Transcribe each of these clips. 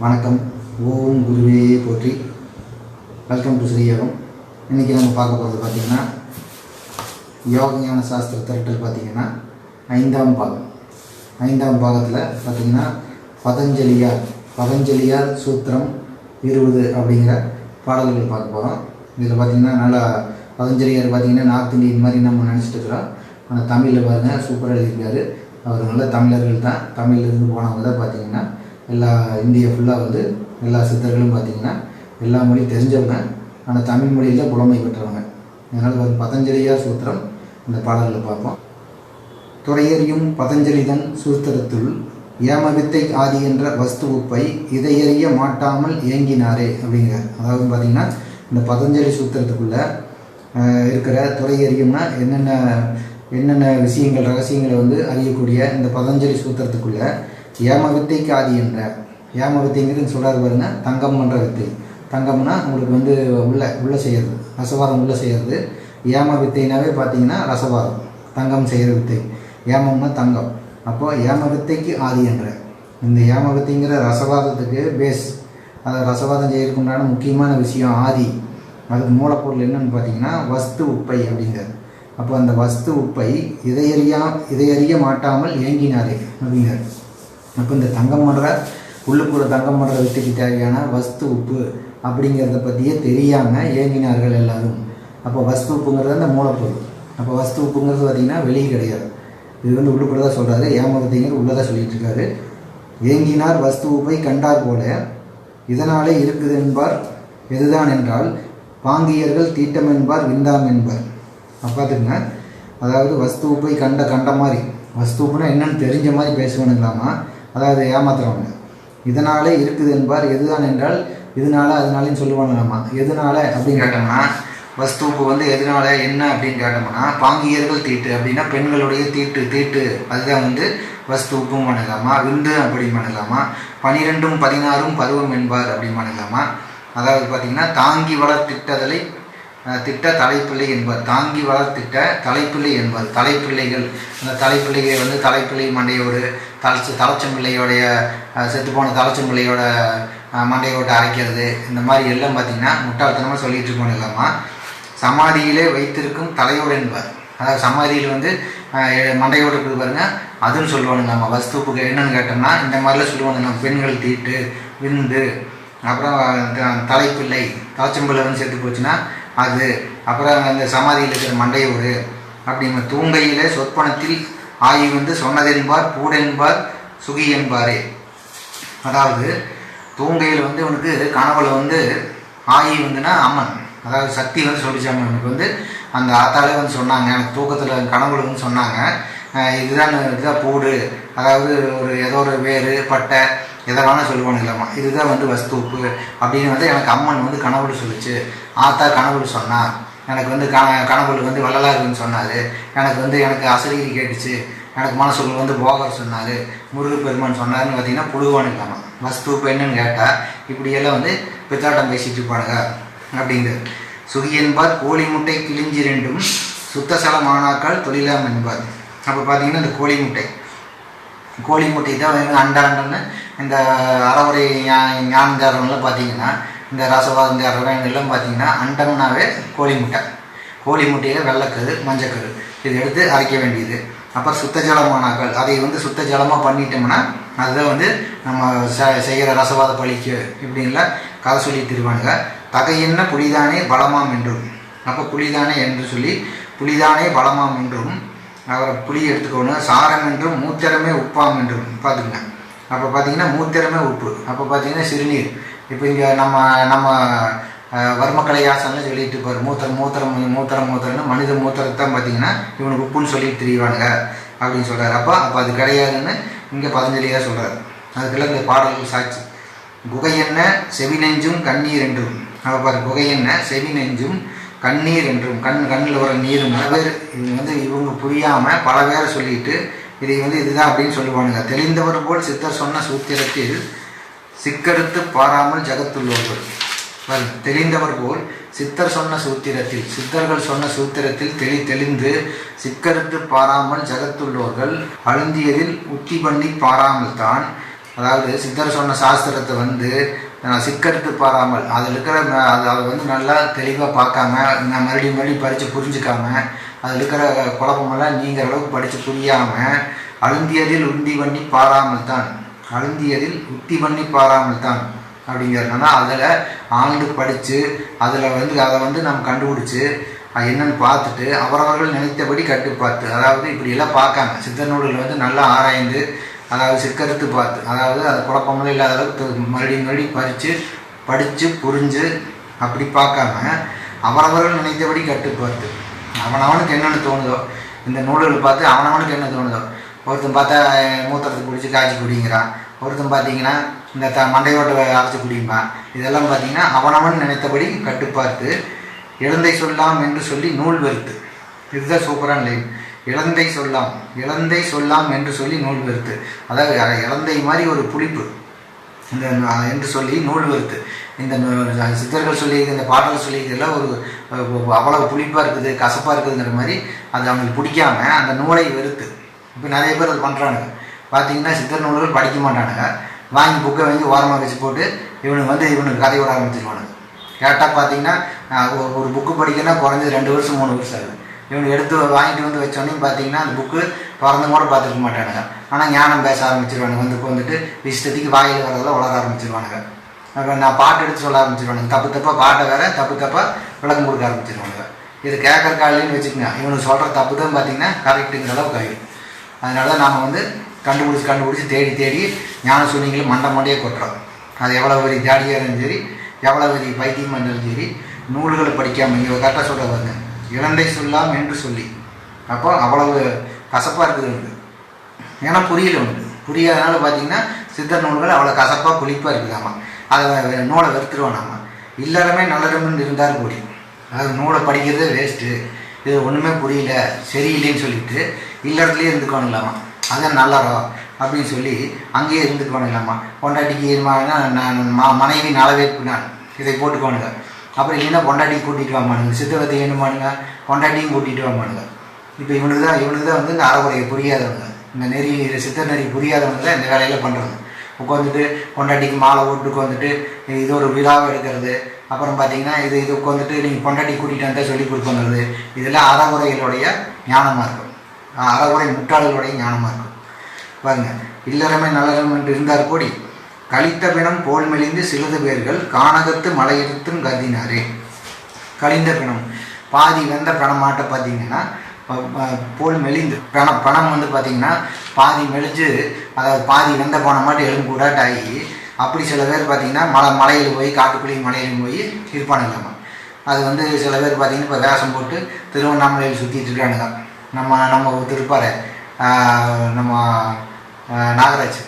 வணக்கம். ஓம் குருவே போற்றி. Welcome to Sriyogam. இன்றைக்கி நம்ம பார்க்க போகிறது பார்த்திங்கன்னா யோகஞான சாஸ்திர திரட்டல் பார்த்திங்கன்னா ஐந்தாம் பாகம். ஐந்தாம் பாகத்தில் பார்த்திங்கன்னா பதஞ்சலியார் பதஞ்சலியார் சூத்திரம் இருபது அப்படிங்கிற பாடல்கள் பார்க்க போகிறோம் இதில் பார்த்திங்கன்னா நல்லா பதஞ்சலியார் பார்த்திங்கன்னா நார்த் இந்தியன் மாதிரி நம்ம நினச்சிட்டு இருக்கிறோம். ஆனால் தமிழில் பாருங்கள் சூப்பராக எழுதியிருக்காரு. அவர் நல்ல தமிழர்கள் தான். தமிழ்லேருந்து போனவங்க தான் பார்த்திங்கன்னா எல்லா இந்தியா ஃபுல்லாக வந்து எல்லா சித்தர்களும் பார்த்திங்கன்னா எல்லா மொழியும் தெரிஞ்சவங்க. ஆனால் தமிழ் மொழியில் புலமை பெற்றவங்க. அதனால் வந்து பதஞ்சலியார் சூத்திரம் இந்த பாடலில் பார்ப்போம். துறையறியும் பதஞ்சலிதன் சூத்திரத்துள் ஏமவித்தை ஆதி என்ற வஸ்து உப்பை இதையறிய மாட்டாமல் இயங்கினாரே அப்படிங்கிறார் அதாவது பார்த்திங்கன்னா இந்த பதஞ்சலி சூத்திரத்துக்குள்ளே இருக்கிற துறையறியும்னா என்னென்ன என்னென்ன விஷயங்கள் ரகசியங்களை வந்து அறியக்கூடிய இந்த பதஞ்சலி சூத்திரத்துக்குள்ளே ஏம வித்தைக்கு ஆதி என்ற ஏம வித்தைங்கிறது சொல்கிறாரு பாருங்க தங்கம் என்ற வித்தை. தங்கம்னா உங்களுக்கு வந்து உள்ள உள்ள செய்கிறது ரசவாதம் உள்ள செய்கிறது ஏம வித்தைனாவே பார்த்தீங்கன்னா ரசவாதம் தங்கம் செய்கிற வித்தை. ஏமம்னா தங்கம். அப்போ ஏம வித்தைக்கு ஆதி என்ற. இந்த ஏம வித்தைங்கிற ரசவாதத்துக்கு பேஸ் அதை ரசவாதம் செய்யறதுக்கு உண்டான முக்கியமான விஷயம் ஆதி. அதுக்கு மூலப்பொருள் என்னன்னு பார்த்தீங்கன்னா வஸ்து உப்பை அப்படிங்கிறது அப்போ அந்த வஸ்து உப்பை இதையறியா இதையறிய மாட்டாமல் ஏங்கினாரே அப்படிங்கிறது அப்போ இந்த தங்கம் பண்ணுற உள்ளுக்குள்ள தங்கம் பண்ணுற வித்துக்கு தேவையான வஸ்து உப்பு அப்படிங்கிறத பற்றியே தெரியாமல் ஏங்கினார்கள் எல்லாரும். அப்போ வஸ்து உப்புங்கிறது அந்த மூலப்பொருள். அப்போ வஸ்து உப்புங்கிறது பார்த்திங்கன்னா வெளியே கிடையாது. இது வந்து உள்ளுக்குள்ள தான் சொல்கிறாரு உள்ளே தான் சொல்லிட்டு இருக்காரு. ஏங்கினார் வஸ்து உப்பை கண்டார் போல இதனாலே இருக்குது என்பார் எதுதான் என்றால் பாங்கியர்கள் தீட்டம் என்பார் விந்தாம் என்பார். பார்த்துக்குங்க அதாவது வஸ்துவை கண்ட கண்ட மாதிரி வஸ்துப்புனா என்னன்னு தெரிஞ்ச மாதிரி பேசுவானுங்களாமா? அதாவது ஏமாத்துறவங்க. இதனாலே இருக்குது என்பார். எதுதான் என்றால் இதனால அதனாலன்னு சொல்லுவாங்க நம்ம எதனால? அப்படின்னு கேட்டோம்னா வஸ்துவுக்கு வந்து எதனால? என்ன? அப்படின்னு கேட்டோம்னா பாங்கியர்கள் தீட்டு அப்படின்னா பெண்களுடைய தீட்டு தீட்டு. அதுதான் வந்து வஸ்து உப்பும் பண்ணலாமா விந்து அப்படி பண்ணலாமா பனிரெண்டும் பதினாறும் பருவம் என்பார் அப்படின்னு பண்ணலாமா அதாவது பார்த்தீங்கன்னா தாங்கி வளர்த்திட்டதலை திட்ட தலைப்பிள்ளை என்பார் தாங்கி வளர்த்திட்ட தலைப்பிள்ளை என்பார் தலைப்பிள்ளைகள். அந்த தலைப்பிள்ளைகள் வந்து தலைப்பிள்ளை மண்டையோடு தலைச்சு தலைச்சம்பிள்ளையோடைய செத்துப்போன தலைச்சம்பிள்ளையோட மண்டையோட்டு அரைக்கிறது. இந்த மாதிரி எல்லாம் பார்த்திங்கன்னா முட்டாள்தனமாக சொல்லிட்டு இருக்கோம் இல்லாமல் சமாதியிலே வைத்திருக்கும் தலையோடு என்பார். அதாவது சமாதியில் வந்து மண்டையோடு இருக்குது பாருங்க அதுன்னு சொல்லுவாங்க நம்ம வஸ்துப்புக்கு என்னன்னு கேட்டோம்னா இந்த மாதிரிலாம் சொல்லுவாங்க. நம்ம பெண்கள் தீட்டு விந்து அப்புறம் தலைப்பிள்ளை தலைச்சம்பிள்ளை வந்து செத்து போச்சுன்னா அது அப்புறம் அந்த சமாதியில் இருக்கிற மண்டையூர் அப்படிங்கிற தூங்கையில் சொற்பனத்தில் ஆய்வு வந்து சொன்னதென்பார் பூடென்பார் சுகி என்பாரே அதாவது தூங்கையில் வந்து உனக்கு கனவுல வந்து ஆயி வந்துன்னா அம்மன். அதாவது சக்தி வந்து சொல்லிச்சாங்க எனக்கு வந்து அந்த ஆத்தாலே வந்து சொன்னாங்க. எனக்கு தூக்கத்தில் கனவுல வந்து சொன்னாங்க. இதுதான் இதுதான் பூடு. அதாவது ஒரு ஏதோ ஒரு வேறு பட்டை எதை வேணால் இல்லைம்மா. இதுதான் வந்து வஸ்து உப்பு அப்படின்னு வந்து எனக்கு அம்மன் வந்து கனவுல சொல்லிச்சு. ஆத்தா கனவுல சொன்னா எனக்கு வந்து கன கனவுல வந்து வள்ளலாருன்னு சொன்னார். எனக்கு வந்து எனக்கு அசரீரி கேட்டுச்சு. எனக்கு மனசுக்குள்ள வந்து போகர் சொன்னார். முருகப்பெருமான் சொன்னார்னு பார்த்தீங்கன்னா புழுவானு இல்லாமல் வஸ்து உப்பு என்னன்னு கேட்டால் இப்படியெல்லாம் வந்து பித்தாட்டம் பேசிட்டு இருப்பானுங்க அப்படிங்கிறது. சுகி என்பார் கோழி முட்டை கிழிஞ்சி ரெண்டும் சுத்த சலமானாக்கால் தொழிலாம் என்பார். அப்போ பார்த்தீங்கன்னா இந்த கோழி முட்டை. கோழி முட்டை தான் அண்டா அண்டன்னு இந்த அறவுரை ஞானந்தாரம்லாம் பார்த்தீங்கன்னா இந்த ரசவாதந்தாரம் எல்லாம் பார்த்தீங்கன்னா அண்டம்னாவே கோழி முட்டை. கோழி முட்டையில் வெள்ளைக்கரு மஞ்சக்கரு. இது எடுத்து அரைக்க வேண்டியது. அப்புறம் சுத்த ஜலமானாக்கள். அதை வந்து சுத்த ஜலமாக பண்ணிட்டோம்னா அதுதான் வந்து நம்ம செய்கிற ரசவாத பழிக்கு இப்படின்லாம் கதை சொல்லி திருவானுங்க. தகையென்ன புளிதானே புலிதானே பலமாம் என்றும். அப்போ புலிதானே என்று சொல்லி புலிதானே பலமாம் என்றும் அவரை புளி எடுத்துக்கணும் சாரம் என்றும் மூத்திரமே உப்பாம் என்றும் பார்த்துங்க அப்போ பார்த்தீங்கன்னா மூத்திரமே உப்பு. அப்போ பார்த்தீங்கன்னா சிறுநீர். இப்போ இங்கே நம்ம நம்ம வர்மக்கலை யாசனில் சொல்லிட்டு இருப்பார் மூத்திரம் மூத்திரம் மூத்திரம் மூத்திரம்னு மனித மூத்திரத்தான் பார்த்தீங்கன்னா இவனுக்கு உப்புன்னு சொல்லிட்டு தெரியவானுங்க அப்படின்னு சொல்கிறார் அப்போ அப்போ அது கிடையாதுன்னு இங்கே பதஞ்சலியாக சொல்கிறார் அதுக்கெல்லாம் இந்த பாடல்கள் சாட்சி. குகை என்ன செவி நெஞ்சும் கண்ணீர் என்றும். அப்போ பாரு குகை என்ன செவி நெஞ்சும் கண்ணீர் என்றும் கண் கண்ணில் வர நீரும் பேர் இவங்க வந்து இவங்க புரியாமல் பல பேரை சொல்லிட்டு இதை வந்து இதுதான் அப்படின்னு சொல்லுவானுங்க. தெளிந்தவர் போல் சித்தர் சொன்ன சூத்திரத்தில் சிக்கெடுத்து பாராமல் ஜகத்துள்ளவர்கள் தெளிந்தவர் போல் சித்தர் சொன்ன சூத்திரத்தில் சித்தர்கள் சொன்ன சூத்திரத்தில் தெளி தெளிந்து சிக்கெடுத்து பாராமல் ஜகத்துள்ளோர்கள் அழுந்தியதில் உத்தி பண்ணி பாராமல் தான் அதாவது சித்தர் சொன்ன சாஸ்திரத்தை வந்து அஹ், பாராமல் அதில் இருக்கிற அது அதை வந்து நல்லா தெளிவாக பார்க்காம நான் மறுபடியும் மறுபடியும் படித்து புரிஞ்சுக்காம அதில் இருக்கிற குழப்பமெல்லாம் நீங்கிற அளவுக்கு படித்து புரியாமல் அழுந்தியதில் உந்தி பண்ணி பாராமல் தான் அழுந்தியதில் உத்தி பண்ணி பாராமல் தான் அப்படிங்கிறதுனா அதில் ஆழ்ந்து படித்து அதில் வந்து அதை வந்து நம்ம கண்டுபிடிச்சி அது என்னன்னு பார்த்துட்டு அவரவர்கள் நினைத்தபடி கட்டுப்பார்த்து அதாவது இப்படியெல்லாம் பார்க்காம சித்த நூல்கள் வந்து நல்லா ஆராய்ந்து அதாவது சிக்கறுத்து பார்த்து அதாவது அது குழப்பமும் இல்லாத அளவுக்கு மறுபடியும் மறுபடியும் பறித்து படித்து புரிஞ்சு அப்படி பார்க்காம அவரவர்கள் நினைத்தபடி கட்டு பார்த்து. அவனவனுக்கு என்னென்னு தோணுதோ? இந்த நூல்கள் பார்த்து அவனவனுக்கு என்ன தோணுதோ? ஒருத்தன் பார்த்தா மூத்திரத்தை பிடிச்சி காய்ச்சி குடிங்கிறான். ஒருத்தன் பார்த்தீங்கன்னா இந்த த மண்டையோட்டை அரைச்சி குடிப்பான். இதெல்லாம் பார்த்தீங்கன்னா அவனவன் நினைத்தபடி கட்டுப்பார்த்து எழுந்தை சொல்லாம் என்று சொல்லி நூல் வெறுத்து. இதுதான் சூப்பரான லைன். இழந்தை சொல்லாம் இழந்தை சொல்லாம் என்று சொல்லி நூல் வெறுத்து. அதாவது இழந்தை மாதிரி ஒரு புளிப்பு. இந்த என்று சொல்லி நூல் வெறுத்து. இந்த சித்தர்கள் சொல்லி இந்த பாடல்கள் சொல்லி இதெல்லாம் ஒரு அவ்வளவு புளிப்பாக இருக்குது கசப்பாக இருக்குதுங்கிற மாதிரி அது அவங்களுக்கு பிடிக்காம அந்த நூலை வெறுத்து. இப்போ நிறைய பேர் அது பண்ணுறானுங்க பார்த்தீங்கன்னா சித்தர் நூல்கள் படிக்க மாட்டானுங்க. வாங்கி புக்கை வாங்கி ஓரமாக வச்சு போட்டு இவனுக்கு வந்து இவனுக்கு கதை விட ஆரம்பிச்சிருவானுங்க கேட்டால் பார்த்தீங்கன்னா ஒரு- ஒரு புக்கு படிக்கணும்னா குறைஞ்சது ரெண்டு வருஷம் மூணு வருஷம் ஆகுது. இவனு எடுத்து வாங்கிட்டு வந்து வச்சோடனே பார்த்தீங்கன்னா அந்த புக்கு திறந்து கூட பார்த்துருக்க மாட்டானுங்க. ஆனால் ஞானம் பேச ஆரம்பிச்சிருவானுங்க. வந்து வந்துட்டு இஷ்டத்துக்கு வாயில் வரதெல்லாம் உலக ஆரம்பிச்சிருவானுங்க. அப்போ நான் பாட்டு எடுத்து சொல்ல ஆரம்பிச்சிருவானுங்க. தப்பு தப்பாக பாட்டை வேற தப்பு தப்பாக விளக்கம் கொடுக்க ஆரம்பிச்சிருவானுங்க. இது கேட்குற காலையின்னு வச்சுக்கோங்க. இவனுக்கு சொல்கிற தப்பு தான் பார்த்தீங்கன்னா கரெக்டுங்கிற அளவுக்கு ஆகிடும் அதனால தான் நாம் வந்து கண்டுபிடிச்சி கண்டுபிடிச்சி தேடி தேடி ஞான சூனியங்களும் மண்டை மண்டையே கொட்டுறோம். அது எவ்வளோ பெரிய ஜாலியாக இருந்தாலும் சரி எவ்வளோ பெரிய பைத்தியமாக இருந்தாலும் சரி நூல்களை படிக்காமல் இவங்க கரெக்டாக சொல்ல இரண்டை இழந்தை சொல்லாம் என்று சொல்லி. அப்போ அவ்வளவு கசப்பாக இருக்குது உண்டு ஏன்னா புரியல உண்டு புரியாதனால பார்த்தீங்கன்னா சித்தர் நூல்கள் அவ்வளோ கசப்பாக புளிப்பாக இருக்குதாமா. அதை நூலை வெறுத்துருவோம் நாம. இல்லறமே நல்லறம்னு இருந்தால் கூடி அது நூலை படிக்கிறதே வேஸ்ட்டு இது ஒன்றுமே புரியல சரியில்லைன்னு சொல்லிட்டு இல்லறத்துலேயே இல்லாமா அதான் நல்லறோம் அப்படின்னு சொல்லி அங்கேயே இருந்துக்கணுங்களாமா பொண்டாட்டிக்கு இருமானா நான் மனைவி மனைவி நலவேற்பினான் இதை போட்டுக்கோணுங்க. அப்புறம் இல்லைன்னா பொண்டாட்டி கூட்டிகிட்டு வாமானுங்க சித்தவத்தை வேணுமானுங்க பொண்டாட்டியும் கூட்டிகிட்டு வாமானுங்க இப்போ இவனுக்கு தான் இவனுக்கு தான் வந்து இந்த அறகுறையை புரியாதவங்க. இந்த நெறி சித்த நெறி புரியாதவங்க தான் இந்த வேலையில் பண்ணுறாங்க உட்காந்துட்டு பொண்டாட்டிக்கு மாலை போட்டு உட்காந்துட்டு இது ஒரு விழாவை எடுக்கிறது. அப்புறம் பார்த்தீங்கன்னா இது இது உட்காந்துட்டு நீங்கள் பொண்டாட்டி கூட்டிகிட்டு வந்தால் சொல்லி கொடுப்பங்கிறது இதெல்லாம் அறகுறைகளுடைய ஞானமாக இருக்கும். அறகுறை முட்டாளர்களுடைய ஞானமாக இருக்கும். பாருங்க. இல்லறமே நல்லறமென்று இருந்தார் கூடி. கழித்தபிணம் போல் மெலிந்து சிறிது பேர்கள் கானகத்து மலையெடுத்தும் கதினாரே கழிந்த பிணம். பாதி வெந்த பிணமாட்ட பார்த்தீங்கன்னா போல் மெலிந்து பணம் பணம் வந்து பார்த்தீங்கன்னா பாதி மெலிஞ்சு அதாவது பாதி வெந்த பணமாட்டு மாட்டு எலும்பு அப்படி சில பேர் பார்த்தீங்கன்னா மலை மலையில் போய் காட்டுக்குழி மலையிலும் போய் இருப்பானுங்களாமா. அது வந்து சில பேர் பார்த்தீங்கன்னா இப்போ வேஷம் போட்டு திருவண்ணாமலையில் சுற்றிட்டு இருக்கானுங்க. நம்ம நம்ம திருப்பாறை நம்ம நாகராஜ்.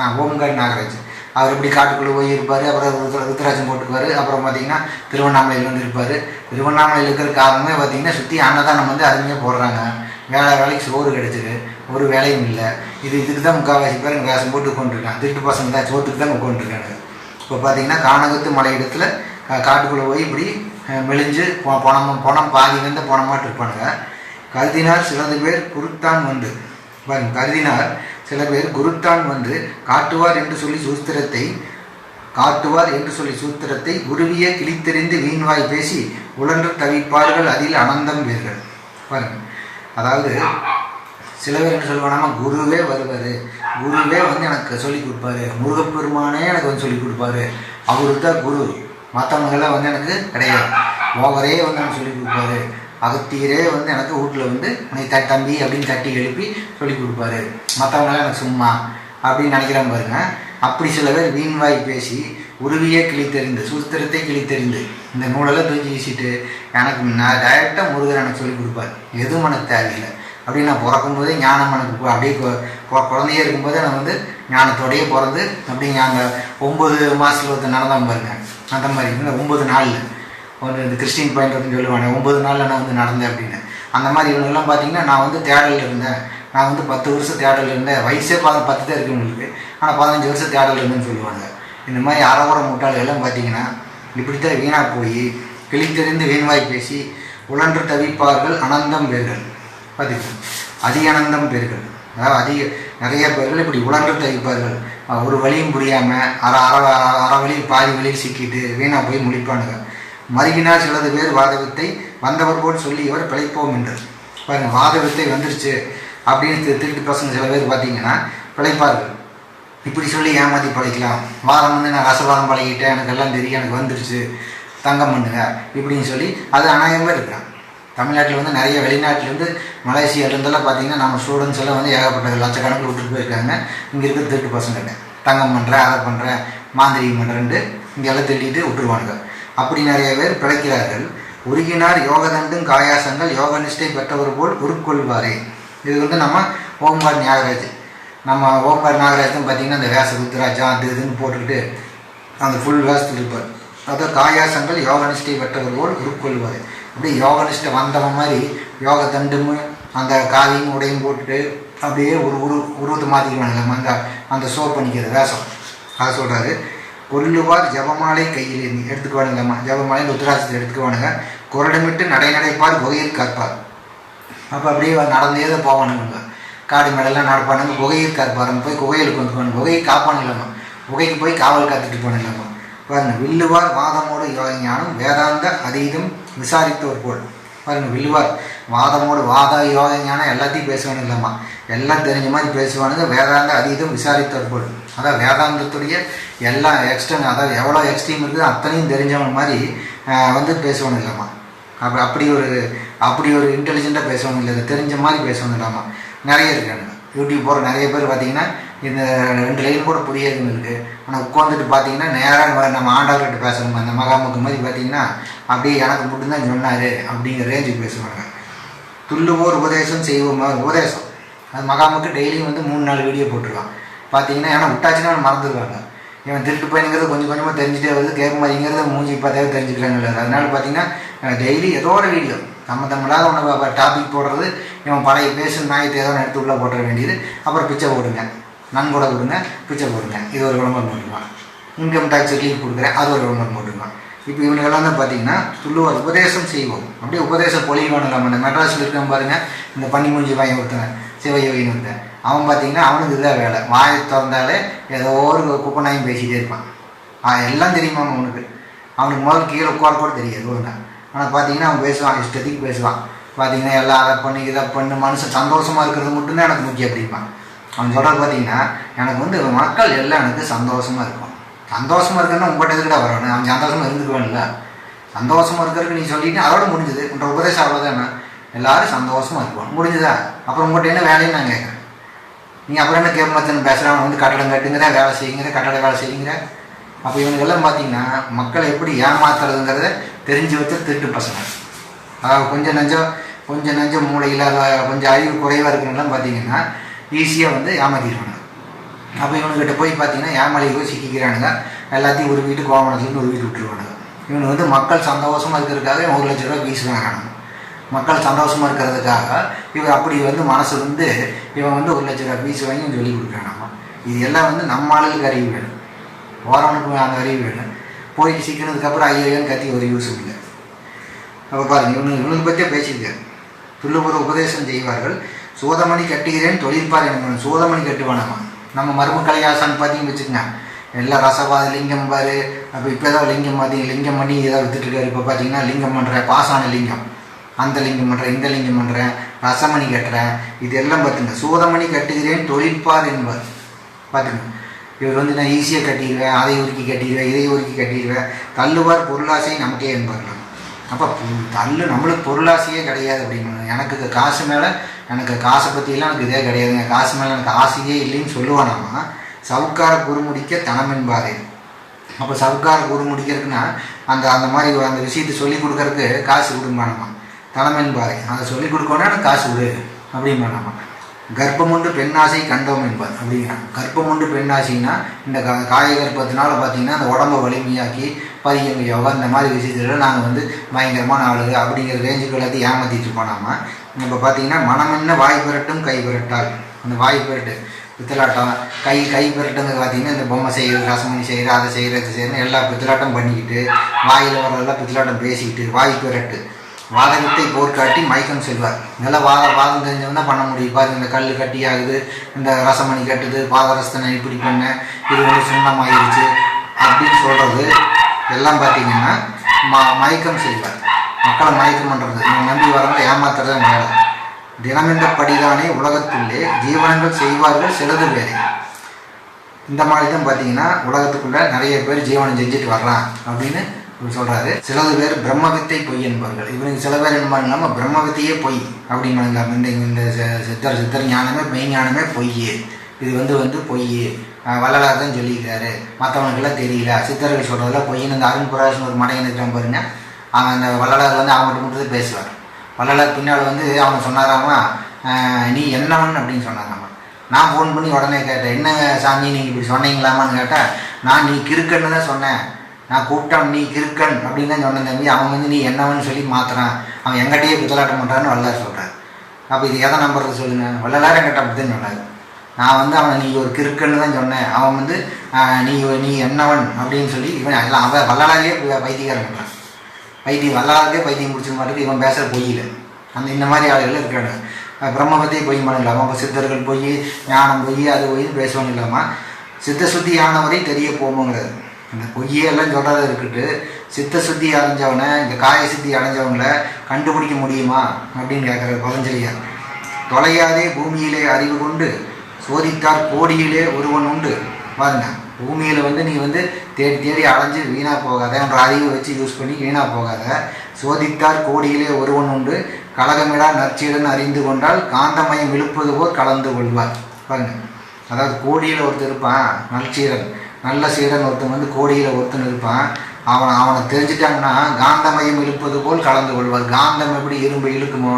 ஆ ஓம்கார் நாகராஜ். அவர் இப்படி காட்டுக்குள்ளே போய் இருப்பார் அப்புறம் ருத்ராஜன் போட்டுக்குவார். அப்புறம் பார்த்தீங்கன்னா திருவண்ணாமலையில் வந்து இருப்பார். திருவண்ணாமலையில் இருக்கிற காரணமே பார்த்தீங்கன்னா சுற்றி அன்னதானம் வந்து அருமையாக போடுறாங்க. வேலை வேலைக்கு சோறு கிடைச்சிது. ஒரு வேலையும் இல்லை. இது இதுக்கு தான் முக்கால்வாசி பேர் வேஷம் போட்டு உட்காந்துருக்காங்க திருட்டு பசங்க தான் சோத்துக்கு தான் உட்காந்துருக்காங்க இப்போ பார்த்தீங்கன்னா கானகத்து மலை இடத்துல காட்டுக்குள்ளே போய் இப்படி மெலிஞ்சு பணம் பணம் பாதி வந்து பணமாட்டு இருப்பானுங்க. கருதினார் சிறந்த பேர் குருத்தான் வந்து. பாருங்க கருதினார் சில பேர் குருட்டான் வந்து காட்டுவார் என்று சொல்லி சூஸ்திரத்தை காட்டுவார் என்று சொல்லி சூத்திரத்தை உருவிய கிழித்தெறிந்து வீண்வாய் பேசி உழன்று தவிப்பார்கள் அதில் அனந்தம் பேர்கள் பாருங்க. அதாவது சில பேர் என்ன சொல்லுவாங்கன்னா குருவே வருவார். குருவே வந்து எனக்கு சொல்லி கொடுப்பாரு. முருகப்பெருமானே எனக்கு வந்து சொல்லி கொடுப்பாரு. அவரு தான் குரு. மற்றவங்களாம் வந்து எனக்கு கிடையாது. ஓவரே வந்து எனக்கு சொல்லி கொடுப்பாரு. அகத்தியரே வந்து எனக்கு வீட்டில் வந்து உன்னை த தம்பி அப்படின்னு தட்டி எழுப்பி சொல்லி கொடுப்பாரு. மற்றவங்களாம் எனக்கு சும்மா அப்படின்னு நினைக்கிறேன் பாருங்க. அப்படி சில பேர் வீண்வாய் பேசி உருவியே கிழித்தெறிந்து சூத்திரத்தை கிழித்தெறிந்து இந்த நூலெல்லாம் தூக்கி வீசிட்டு எனக்கு நான் டைரெக்டாக முருகர் எனக்கு சொல்லி கொடுப்பார். எதுவும் எனக்கு தேவையில்லை. அப்படின்னு நான் பிறக்கும் போதே ஞானம் எனக்கு அப்படியே குழந்தையே இருக்கும்போதே நான் வந்து ஞானத்தோடையே பிறந்து அப்படி நாங்கள் ஒம்பது மாதத்தில் ஒருத்தர் நடந்தான் பாருங்க. அந்த மாதிரி ஒம்பது நாளில். ஒரு இந்த கிறிஸ்டின் பாயிண்ட் சொல்லுவாங்க ஒம்பது நாளில் நான் வந்து நடந்தேன் அப்படின்னு. அந்த மாதிரி இவங்கெல்லாம் பார்த்தீங்கன்னா நான் வந்து தேடலில் இருந்தேன். நான் வந்து பத்து வருஷம் தேடலில் இருந்தேன். வயசே பத பத்து தான் இருக்கு உங்களுக்கு ஆனால் பதினஞ்சு வருஷம் தேடலில் இருந்தேன்னு சொல்லுவாங்க. இந்த மாதிரி அறகுற முட்டாள்கள் எல்லாம் பார்த்தீங்கன்னா இப்படித்தான் வீணாக போய் கிழித்தெறிந்து வீண்வாய் பேசி உழன்று தவிப்பார்கள் அனந்தம் பேர்கள். பார்த்தீங்கன்னா அதிக அனந்தம் பேர்கள். அதாவது அதிக நிறைய பேர்கள் இப்படி உழன்று தவிப்பார்கள். ஒரு வழியும் புரியாமல் அரை அரை அரை வழியில் பாதி வழியில் சிக்கிட்டு வீணாக போய் முடிப்பானுங்க மருகினார் சிலது பேர் வாதவித்தை வந்தவர் போல் சொல்லி இவர் பிழைப்போம் என்று. பாருங்க வாதவித்தை வந்துருச்சு அப்படின்னு திருட்டு பசங்க சில பேர் பார்த்தீங்கன்னா பிழைப்பார்கள். இப்படி சொல்லி ஏமாற்றி பழகிக்கலாம் வாரம் வந்து நான் ரசவாதம் பழகிட்டேன் எனக்கு எல்லாம் தெரியும் எனக்கு வந்துருச்சு தங்கம் பண்ணுங்க இப்படின்னு சொல்லி அது அநாயகமாக இருக்கிறான். தமிழ்நாட்டில் வந்து நிறைய வெளிநாட்டிலேருந்து மலேசியாவிலேருந்தெல்லாம் பார்த்தீங்கன்னா நம்ம ஸ்டூடெண்ட்ஸ் எல்லாம் வந்து ஏகப்பட்ட லட்சக்கணக்கில் விட்டுட்டு போயிருக்காங்க. இங்கே இருக்கிற திருட்டு பசங்கிட்ட தங்கம் பண்ணுறேன் அதை பண்ணுறேன் மாந்திரியம் பண்ணுறேன்ட்டு இங்கெல்லாம் திட்டிட்டு விட்டுருவானுங்க. அப்படி நிறைய பேர் பிழைக்கிறார்கள். உருகினார் யோகதண்டும் காயாசங்கள் யோக நிஷ்டை பெற்றவர் போல் உருக்கொள்வாரே. இது வந்து நம்ம ஓம்கார் நாகராஜ் நம்ம ஓம்கார் நாகராஜன் பார்த்தீங்கன்னா அந்த வேச ருத்ராஜா அது இதுன்னு போட்டுக்கிட்டு அந்த ஃபுல் வேஷத்தில் இருப்பார். அதான் காயாசங்கள் யோகனிஷ்டை பெற்றவர் போல் உருக்கொள்வார். அப்படியே யோகனிஷ்டை வந்தவன் மாதிரி யோக தண்டும் அந்த காவியும் உடையும் போட்டுட்டு அப்படியே ஒரு உரு உருவத்தை மாற்றிக்குவானுங்க அந்த அந்த சோப் பண்ணிக்கிறது வேஷம் அதை சொல்கிறாரு கொல்லுவார் ஜபமாலை கையில். எடுத்துக்குவானுங்கம்மா ஜபமாலை ருத்ராட்சத்தை எடுத்துக்குவானுங்க. குரடமிட்டு நடை நடைப்பார் புகையில் கற்பார். அப்போ அப்படியே நடந்தே தான் போவானுங்க. காடு மேலெல்லாம் நடப்பானுங்க புகையில் கற்பாருங்க போய் குகையில் கொண்டு புகையை குகையை புகைக்கு போய் காவல் காத்துட்டு போனுங்களாமா? பாருங்க வில்லுவார் வாதமோடு யோகஞானம் வேதாந்த அதீதம் விசாரித்தவர் போல் பாருங்க வில்லுவார் வாதமோடு வாத யோகஞானம் எல்லாத்தையும் பேசுவானுங்களாமா? எல்லாம் தெரிஞ்ச மாதிரி பேசுவானுங்க வேதாந்த அதீதம் விசாரித்தவர் போல் அதான் வேதாந்தத்துடைய எல்லா எக்ஸ்டன் அதாவது எவ்வளோ எக்ஸ்ட்ரீம் இருக்குது அத்தனையும் தெரிஞ்சவங்க மாதிரி வந்து பேசுவானுங்களாமா அப்போ அப்படி ஒரு அப்படி ஒரு இன்டெலிஜென்ட்டாக பேசணும் இல்லை தெரிஞ்ச மாதிரி பேசணும் இல்லாமா. நிறைய இருக்காங்க யூடியூப் போகிற நிறைய பேர் பார்த்தீங்கன்னா இந்த ரெண்டு லைன் கூட புரியாதுன்னு இருக்குது ஆனால் உட்காந்துட்டு பார்த்தீங்கன்னா நேராக நம்ம ஆண்டவர்கிட்ட பேசணும்? அந்த மகாமுக்கு மாதிரி பார்த்தீங்கன்னா அப்படியே எனக்கு மட்டும்தான் சொன்னார் அப்படிங்கிற ரேஞ்சுக்கு பேசுவாங்க. துள்ளுவோர் உபதேசம் செய்வோம்? உபதேசம். அது மகாமுக்கு டெய்லியும் வந்து மூணு நாலு வீடியோ போட்டிருக்கான் பார்த்தீங்கன்னா ஏன்னா விட்டாச்சுன்னா மறந்துடுவாங்க. இவன் திருட்டு பையனுங்கிறது கொஞ்சம் கொஞ்சமாக தெரிஞ்சுட்டே வருது கேட்க மாதிரிங்கிறத மூஞ்சி பார்த்தாவே தெரிஞ்சுக்கிறாங்கல்ல அதனால பார்த்தீங்கன்னா டெய்லி ஏதோ ஒரு வீடியோ நம்ம தமிழாக ஒன்று டாபிக் போடுறது இவன் பழைய பேசும் நாயத்தை ஏதோ எடுத்து உள்ளே போட்டுற வேண்டியது. அப்புறம் பிச்சை போடுங்க நன்கொடை கொடுங்க பிச்சை போடுங்க. இது ஒரு விளம்பரம் போட்டுருவான். இன்கம் டேக்ஸ் ரிலீஃப் கொடுக்குறேன் அது ஒரு விளம்பரம் போட்டுருவான். இப்போ இவனுக்கெல்லாம் தான் பார்த்தீங்கன்னா துள்ளுவார் உபதேசம் செய்வோம். அப்படியே உபதேசம் பொழிவான நம்ம இந்த மெட்ராஸில் இருக்கான் பாருங்கள் இந்த பன்னி மூஞ்சி வாங்கி ஒருத்தன் சிவையவைன்னு ஒருத்தன் அவன் பார்த்தீங்கன்னா அவனுக்கு இதுதான் வேலை. வாயை திறந்தாலே ஏதோ ஒரு குப்பனாயும் பேசிகிட்டே இருப்பான். ஆ எல்லாம் தெரியுமா அவனுக்கு? அவனுக்கு முதல்ல கீழே உட்கார கூட தெரியாது ஒன்று ஆனால் பார்த்தீங்கன்னா அவன் பேசுவான் இஷ்டத்துக்கு பேசுவான். பார்த்தீங்கன்னா எல்லாம் அதை பண்ணி இதை பண்ணு மனுஷன் சந்தோஷமாக இருக்கிறது மட்டும்தான் எனக்கு முக்கியம் அப்படிப்பான் அவன் சொல்கிறது பார்த்தீங்கன்னா எனக்கு வந்து மக்கள் எல்லாம் எனக்கு சந்தோஷமாக இருக்கும். சந்தோஷமாக இருக்குன்னா உங்கள்கிட்ட எதுக்கிட்ட வரணும்? அவன் சந்தோஷமாக இருந்துக்குவான்ல. சந்தோஷமாக இருக்கிறதுக்கு நீ சொல்லிட்டு அதோட முடிஞ்சது. உன்ற உபதேசம் என்ன எல்லாரும் சந்தோஷமாக இருப்பான் முடிஞ்சுதா? அப்புறம் உங்கள்கிட்ட என்ன வேலைன்னு நான் கேட்குறேன். நீங்கள் அப்புறம் என்ன கேமத்தன் பேசுகிறான் வந்து கட்டடம் கட்டுங்கிற வேலை செய்யுங்கிற கட்டட வேலை செய்யுங்கிற. அப்போ இவனுங்கெல்லாம் பார்த்தீங்கன்னா மக்களை எப்படி ஏமாத்துறதுங்கிறத தெரிஞ்சு வச்ச திருட்டு பசங்க. அதாவது கொஞ்சம் நஞ்சம் கொஞ்சம் நஞ்சம் மூளை இல்லாத கொஞ்சம் அறிவு குறைவாக இருக்கிறவங்களாம் பார்த்தீங்கன்னா ஈஸியாக வந்து ஏமாத்திடுவானுங்க. அப்போ இவனுக்கிட்ட போய் பார்த்தீங்கன்னா ஏமாளி போய் சிக்கிக்கிறானுங்க. எல்லாத்தையும் ஒரு வீட்டு கோவணத்துலேருந்து ஒரு வீட்டு விட்டுருவானுங்க. இவனு வந்து மக்கள் சந்தோஷமாக இருக்கிறதுக்காக ஒரு லட்ச ரூபா வீசுவாங்க மக்கள் சந்தோஷமாக இருக்கிறதுக்காக இவர் அப்படி வந்து மனசு வந்து இவன் வந்து ஒரு லட்ச ரூபா ஃபீஸ் வாங்கி இவன் சொல்லி கொடுக்குறானாமா இது எல்லாம் வந்து நம்ம ஆளுக்கு அறிவு வேணும். ஓரவனுக்கு அந்த அறிவு வேணும். போய் சிக்கினதுக்கப்புறம் ஐயோன்னு கத்தி ஒரு யூஸ் இல்லை. அப்போ பாருங்க இவனு இவனுக்கு பற்றியே பேசியிருக்காரு. துள்ளுபுற உபதேசம் செய்வார்கள். சோதமணி கட்டுகிறேன் தொழிற்பார் என்ன சோதமணி கட்டுவானாமா நம்ம மரும கலையாசான்னு பார்த்தீங்கன்னு வச்சுக்கோங்க. எல்லாம் ரசவாத லிங்கம் பாரு அப்போ இப்போ ஏதாவது லிங்கம் பார்த்தீங்க லிங்கம் பண்ணி ஏதோ வித்துட்டு இருக்காரு. இப்போ பார்த்தீங்கன்னா லிங்கம் பண்ணுற பாசான லிங்கம். அந்த லிங்கம் பண்ணுறேன் இந்த லிங்கம் பண்ணுறேன் ரசமணி கட்டுறேன். இது எல்லாம் பார்த்துங்க. சூதமணி கட்டுகிறேன் தொழிற்பார் என்பார். பார்த்துங்க. இவர் வந்து நான் ஈஸியாக கட்டிடுவேன் அதை உருக்கி கட்டிடுவேன் இதை உருக்கி கட்டிடுவேன். தள்ளுவார் பொருளாசை நமக்கே என்பார்கள் அப்போ தள்ளு நம்மளுக்கு பொருளாசையே கிடையாது அப்படின்னு எனக்கு காசு மேலே எனக்கு காசை பற்றியெல்லாம் எனக்கு இதே கிடையாதுங்க. காசு மேலே எனக்கு ஆசையே இல்லைன்னு சொல்லுவானாமா சவுக்கார குறுமுடிக்க தனம் என்பாரே. அப்போ சவுக்கார குரு அந்த அந்த மாதிரி அந்த விஷயத்தை சொல்லி கொடுக்கறதுக்கு காசு கொடுப்பானாமா தனம் அதை சொல்லி கொடுக்கணும்னா காசு காசு அப்படின்னு அப்படிம்பானாமா கர்ப்பமுண்டு பெண்ணாசை கண்டோம் என்பார் கர்ப்பம் கர்ப்பமுண்டு பெண்ணாசைன்னா இந்த கா காய கர்ப்பத்தினால பார்த்தீங்கன்னா அந்த உடம்ப வலிமையாக்கி பரியம் யோகா இந்த மாதிரி விஷயத்துல நாங்கள் வந்து பயங்கரமான ஆளுங்க அப்படிங்கிற ரேஞ்சுக்கு எல்லாத்தையும் ஏமாற்றிட்டு இருப்போம் இப்போ பார்த்தீங்கன்னா மனம் என்ன வாய் பெறட்டும் கை பெறட்டால் அந்த வாய் பெறட்டு பித்தலாட்டம் கை கை பெறட்டுங்கிறது பார்த்தீங்கன்னா இந்த பொம்மை செய்கிறது ரசமணி செய்கிற அதை செய்கிறது செய்யறது செய்கிறது எல்லா பித்தலாட்டம் பண்ணிக்கிட்டு வாயில் வரதெல்லாம் பித்தலாட்டம் பேசிக்கிட்டு வாய் பெறட்டு வாதகத்தை போர்க்காட்டி மயக்கம் செல்வார். இதெல்லாம் வாத வாதம் தெரிஞ்சவனா பண்ண முடியும். பாருங்க இந்த கல் கட்டி ஆகுது இந்த ரசமணி கட்டுது பாதரசத்தனை இப்படி பண்ண இது வந்து சுண்ணமாயிருச்சு அப்படின்னு சொல்கிறது எல்லாம் பார்த்தீங்கன்னா ம மயக்கம் செய்வார். மக்களை மயக்கம் பண்ணுறது இவங்க நம்பி வரவங்க ஏமாத்துறது வேலை தினமென்ற படிதானே உலகத்துள்ளே ஜீவனங்கள் செய்வார்கள் சிலது வேறு. இந்த மாதிரி தான் பார்த்தீங்கன்னா உலகத்துக்குள்ளே நிறைய பேர் ஜீவனம் செஞ்சுட்டு வர்றான் அப்படின்னு சொல்றாரு. சிலது பேர் பிரம்மவித்தை பொய் என்பார்கள் இவனுக்கு சில பேர் என்ன பிரம்ம வித்தையே பொய் அப்படிங்கிறாங்க இந்த இந்த சி- சித்தர் சித்தர் ஞானமே மெய் ஞானமே பொய் இது வந்து வந்து பொய் அஹ் தான் சொல்லியிருக்காரு. மற்றவனுக்கெல்லாம் தெரியல. சித்தர்கள் சொல்கிறதெல்லாம் பொய்ன்னு இந்த அருண் புராசன் ஒரு மடையன் இருக்கிறான் பாருங்க. அவன் அந்த வள்ளலார் வந்து அவன் மட்டும் தான் பேசுவார். வள்ளலார் பின்னால் வந்து அவன் சொன்னாராமா நீ என்னவன் அப்படின்னு சொன்னாராமா. நான் ஃபோன் பண்ணி உடனே கேட்டேன். என்ன சாமி நீங்கள் இப்படி சொன்னீங்களாமான்னு கேட்டால் நான் நீ கிறுக்கன்னு தான் சொன்னேன். நான் கூப்பிட்டான் நீ கிறுக்கன் அப்படின்னு தான் சொன்னேன் தம்பி. அவன் வந்து நீ என்னவன்னு சொல்லி மாத்துறான். அவன் எங்கிட்டயே பித்தலாட்டம் பண்ணுறான்னு வல்லார் சொல்கிறார் அப்போ இது எதை நம்புறது சொல்லுங்கள் வள்ளலார் என்கிட்ட அப்படி தான் சொன்னார் நான் வந்து அவனை நீ ஒரு கிறுக்கன்னு தான் சொன்னேன். அவன் வந்து நீ நீ என்னவன்? அப்படின்னு சொல்லி இவன் எல்லாம் அவன் வள்ளலாரையே பைத்தியக்காரன் பண்ணுறான் பைத்தியம் வல்லாதே பைத்தியம் பிடிச்ச மாட்டுக்கு இவன் பேசுகிற பொய்யில. அந்த இந்த மாதிரி ஆளுகள் இருக்காங்க. அஹ் பிரம்ம பற்றியே பொய் இப்போ சித்தர்கள் போய் ஞானம் போய் அது போய் பேசுவாங்க இல்லாமல் சித்த சுத்தியானவரை தெரிய போமோங்கிறது இந்த பொய்யெல்லாம் சொல்கிறத இருக்கட்டு. சித்த சுத்தி அடைஞ்சவனை இந்த காய சித்தி அடைஞ்சவங்கள கண்டுபிடிக்க முடியுமா? அப்படின்னு கேட்குற பதஞ்சலியார். தொலையாதே பூமியிலே அறிவு கொண்டு சோதித்தார் கோடியிலே ஒருவன் உண்டு. பாருங்க பூமியில் வந்து நீ வந்து தேடி தேடி அலைஞ்சு வீணாக போகாத என்ற அறிவை வச்சு யூஸ் பண்ணி வீணாக போகாத. சோதித்தார் கோடியிலே ஒருவன் உண்டு. கலகமிடா நற்சீடன் அறிந்து கொண்டால் காந்தமயம் இழுப்பது போல் கலந்து கொள்வார். பாருங்க அதாவது கோடியில் ஒருத்தர் இருப்பான் நற்சீரன் நல்ல சீடன் ஒருத்தன் வந்து கோடியில் ஒருத்தன் இருப்பான். அவன் அவனை தெரிஞ்சிட்டாங்கன்னா காந்தமயம் இழுப்பது போல் கலந்து கொள்வார். காந்தம் எப்படி இரும்பு இழுக்குமோ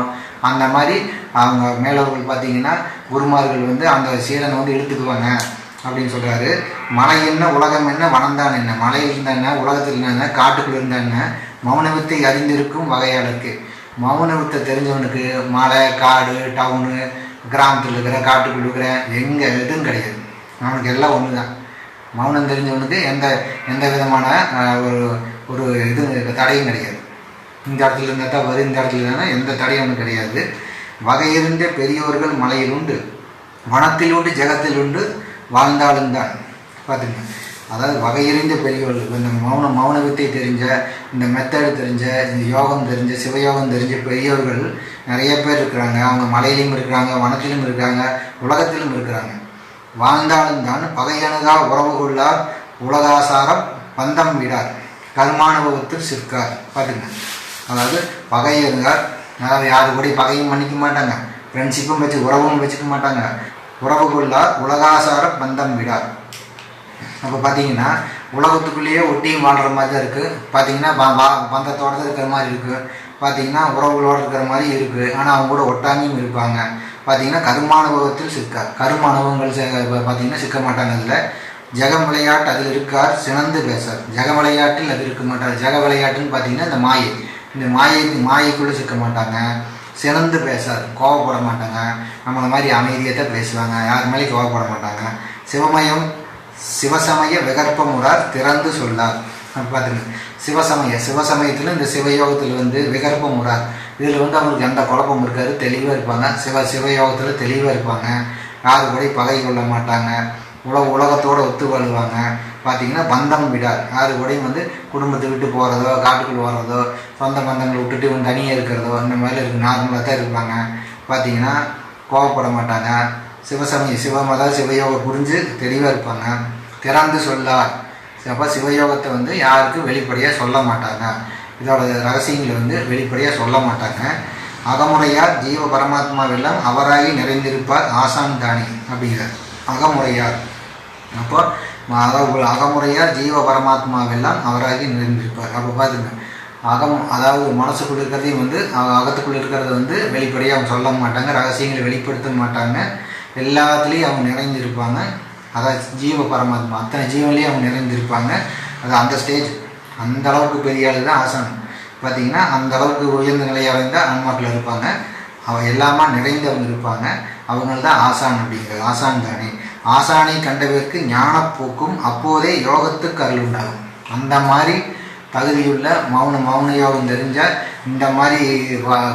அந்த மாதிரி அவங்க மேலவர்கள் பார்த்தீங்கன்னா குருமார்கள் வந்து அந்த சீடனை வந்து இழுத்துக்குவாங்க அப்படின்னு சொல்கிறாரு மலை என்ன உலகம் என்ன வனந்தான் என்ன? மலையில் இருந்தா என்ன உலகத்தில் இருந்தா என்ன காட்டுக்குள்ள இருந்தா என்ன? மௌனவித்தை அறிந்திருக்கும் வகையாளருக்கு மௌனவித்தை தெரிஞ்சவனுக்கு மலை காடு டவுனு கிராமத்தில் இருக்கிற காட்டுக்குள்ள இருக்கிற எங்கே எதுவும் கிடையாது. அவனுக்கு எல்லாம் ஒன்று தான் மௌனம் தெரிஞ்சவனுக்கு எந்த எந்த விதமான ஒரு ஒரு இது தடையும் கிடையாது. இந்த இடத்துல இருந்தால் தான் வரும் இந்த இடத்துல இருந்தால் எந்த தடையும் ஒன்றும் கிடையாது. வகையிருந்த பெரியோர்கள் மலையில் உண்டு. வனத்தில் உண்டு ஜெகத்தில் உண்டு வாழ்ந்தாலும் தான். பார்த்துங்க அதாவது வகையறிந்த பெரியவர்கள் இந்த மௌன மௌன வித்தை தெரிஞ்ச இந்த மெத்தடு தெரிஞ்ச இந்த யோகம் தெரிஞ்ச சிவயோகம் தெரிஞ்ச பெரியவர்கள் நிறைய பேர் இருக்கிறாங்க. அவங்க மலையிலும் இருக்கிறாங்க வனத்திலும் இருக்கிறாங்க உலகத்திலும் இருக்கிறாங்க. வாழ்ந்தாலும் தான் பகையணுகா உறவு கொள்ளார் உலகாசாரம் பந்தம் விடார் கர்மானுபவத்தில் சிற்கார். பார்த்துங்க அதாவது பகையருங்கார் அதாவது யாரு கூட பகையும் பண்ணிக்க மாட்டாங்க ஃப்ரெண்ட்ஷிப்பும் வச்சு உறவும் வச்சுக்க மாட்டாங்க. உறவு கொள்ளார் உலகாசார பந்தம் விடார். அப்போ பார்த்தீங்கன்னா உலகத்துக்குள்ளேயே ஒட்டியும் வாழ்கிற மாதிரி தான் இருக்குது பார்த்தீங்கன்னா ப- பந்தத்தோட தான் இருக்கிற மாதிரி இருக்குது பார்த்தீங்கன்னா உறவுகளோடு இருக்கிற மாதிரி இருக்குது ஆனால் அவங்க கூட ஒட்டாமையும் இருப்பாங்க. பார்த்தீங்கன்னா கருமானுபவத்தில் சிக்கார். கருமானுபவங்கள் பார்த்தீங்கன்னா சிக்க மாட்டாங்க அதில். ஜெகம் விளையாட்டு அதில் இருக்கார் சினந்து பேசார். ஜெக விளையாட்டில் அது இருக்க மாட்டார். ஜெக விளையாட்டுன்னு பார்த்தீங்கன்னா இந்த மாயை. இந்த மாயை மாயைக்குள்ளே சிக்க மாட்டாங்க. சினந்து பேசார். கோவப்பட மாட்டாங்க. நம்மளை மாதிரி அமைதியாக தான் பேசுவாங்க. யார் மேலேயும் கோவப்பட மாட்டாங்க. சிவமயம் சிவசமய விகற்பமுறார் திறந்து சொல்லார். அப்ப சிவசமயம். சிவசமய சிவசமயத்தில் இந்த சிவயோகத்தில் வந்து விகற்பமுறார் இதில் வந்து அவங்களுக்கு எந்த குழப்பமும் இருக்காது. தெளிவாக இருப்பாங்க. சிவ சிவயோகத்தில் தெளிவாக இருப்பாங்க. யாரு கூட பகை கொள்ள மாட்டாங்க. உலக உலகத்தோடு ஒத்து வாழ்வாங்க பார்த்தீங்கன்னா பந்தம் விடார். யாரு கூடயும் வந்து குடும்பத்தை விட்டு போகிறதோ காட்டுக்குள் வர்றதோ சொந்த பந்தங்களை விட்டுட்டு இவங்க தனியாக இருக்கிறதோ இந்த மாதிரி இருக்கு. நார்மலாக தான் இருப்பாங்க. பார்த்தீங்கன்னா கோவப்பட மாட்டாங்க. சிவசமய சிவமதா சிவயோகம் புரிஞ்சு தெளிவாக இருப்பாங்க. திறந்து சொல்லார். அப்போ சிவயோகத்தை வந்து யாருக்கும் வெளிப்படையாக சொல்ல மாட்டாங்க. இதோட ரகசியங்களை வந்து வெளிப்படையாக சொல்ல மாட்டாங்க. அகமுறையார் ஜீவ பரமாத்மாவெல்லாம் அவராகி நிறைந்திருப்பார் ஆசான் தானி அப்படிங்கிறார். அகமுறையார் அப்போ அதாவது அகமுறையார் ஜீவ பரமாத்மாவெல்லாம் அவராகி நிறைந்திருப்பார். அப்போ பார்த்துங்க அகம் அதாவது மனசுக்குள்ள இருக்கிறதையும் வந்து அகத்துக்குள்ளே அகத்துக்குள்ள இருக்கிறத வந்து வெளிப்படையாக அவங்க சொல்ல மாட்டாங்க ரகசியங்களை வெளிப்படுத்த மாட்டாங்க. எல்லாத்துலேயும் அவங்க நிறைந்திருப்பாங்க. அதாவது ஜீவ பரமாத்மா அத்தனை ஜீவன்லேயும் அவங்க நிறைந்திருப்பாங்க. அது அந்த ஸ்டேஜ் அந்த அளவுக்கு பெரிய ஆளு தான் ஆசனம். பார்த்தீங்கன்னா அந்த அளவுக்கு உயர்ந்த நிலையாக இருந்தால் ஆன்மாக்கள் இருப்பாங்க. அவ எல்லாமே நிறைந்தவங்க இருப்பாங்க. அவங்க தான் ஆசான் அப்படிங்கிறது ஆசான் தானே. ஆசானை கண்டவருக்கு ஞானப்போக்கும் அப்போதே யோகத்துக்கு அருள் உண்டாகும். அந்த மாதிரி தகுதியுள்ள மௌன மௌன யோகம் தெரிஞ்சால் இந்த மாதிரி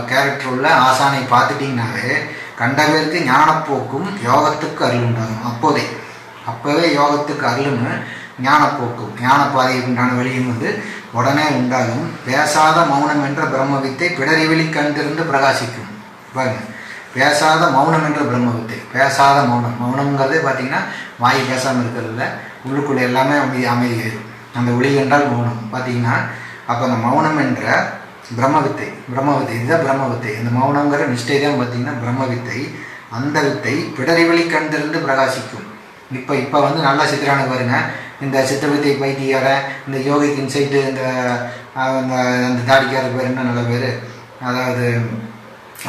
கேரக்டர் உள்ள ஆசானை பார்த்துட்டிங்கனாவே கண்டவருக்கு ஞானப்போக்கும் யோகத்துக்கு அருள் உண்டாகும். அப்போதே. அப்போவே யோகத்துக்கு அருள்னு ஞானப்போக்கும். ஞானப்பாதை உண்டான வழியும் வந்து உடனே உண்டாகும். பேசாத மௌனம் என்ற பிரம்ம வித்தை பிடரி கண்டிருந்து பிரகாசிக்கும். பாருங்க. பேசாத மௌனம் என்ற பிரம்ம வித்தை பேசாத மௌனம். மௌனங்கிறதே பார்த்தீங்கன்னா வாய் பேசாமல் இருக்கிறதுல உள்ளுக்குள்ளே எல்லாமே அமைதி அமைதியாயிடும் அந்த ஒளி என்றால் மௌனம். பார்த்தீங்கன்னா அப்போ அந்த மௌனம் என்ற பிரம்ம வித்தை பிரம்ம வித்தை இதுதான் பிரம்ம வித்தை இந்த மௌனங்கிற நிஷ்டை தான் பார்த்தீங்கன்னா பிரம்ம வித்தை அந்த வித்தை பிடரிவெளி கண்டிருந்து பிரகாசிக்கும். இப்போ இப்போ வந்து நல்லா சித்திரானுக்கு வருங்க இந்த சித்தவித்தை பைத்தியார இந்த யோகிக்கு இன்சைட்டு இந்த அந்த தாடிக்கார பேர் என்ன நல்ல பேர்? அதாவது